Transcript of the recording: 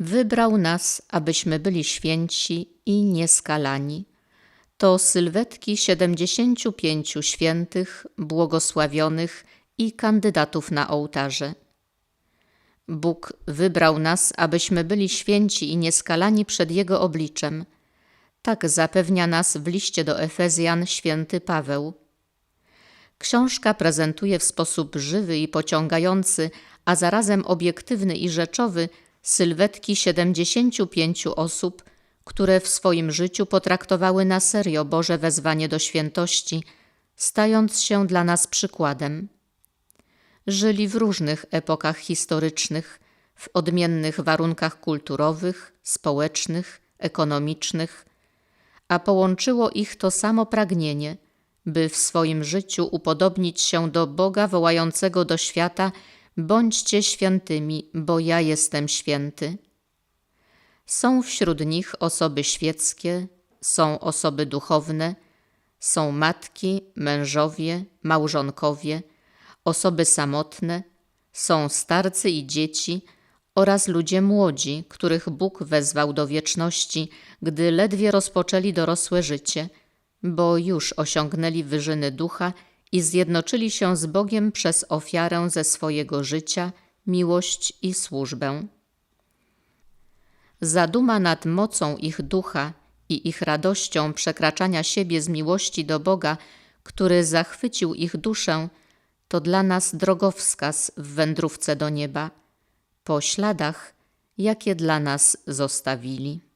Wybrał nas, abyśmy byli święci i nieskalani. To sylwetki siedemdziesięciu pięciu świętych, błogosławionych i kandydatów na ołtarze. Bóg wybrał nas, abyśmy byli święci i nieskalani przed Jego obliczem. Tak zapewnia nas w liście do Efezjan święty Paweł. Książka prezentuje w sposób żywy i pociągający, a zarazem obiektywny i rzeczowy sylwetki 75 osób, które w swoim życiu potraktowały na serio Boże wezwanie do świętości, stając się dla nas przykładem. Żyli w różnych epokach historycznych, w odmiennych warunkach kulturowych, społecznych, ekonomicznych, a połączyło ich to samo pragnienie, by w swoim życiu upodobnić się do Boga wołającego do świata: Bądźcie świętymi, bo ja jestem święty. Są wśród nich osoby świeckie, są osoby duchowne, są matki, mężowie, małżonkowie, osoby samotne, są starcy i dzieci oraz ludzie młodzi, których Bóg wezwał do wieczności, gdy ledwie rozpoczęli dorosłe życie, bo już osiągnęli wyżyny ducha i zjednoczyli się z Bogiem przez ofiarę ze swojego życia, miłość i służbę. Zaduma nad mocą ich ducha i ich radością przekraczania siebie z miłości do Boga, który zachwycił ich duszę, to dla nas drogowskaz w wędrówce do nieba, po śladach, jakie dla nas zostawili.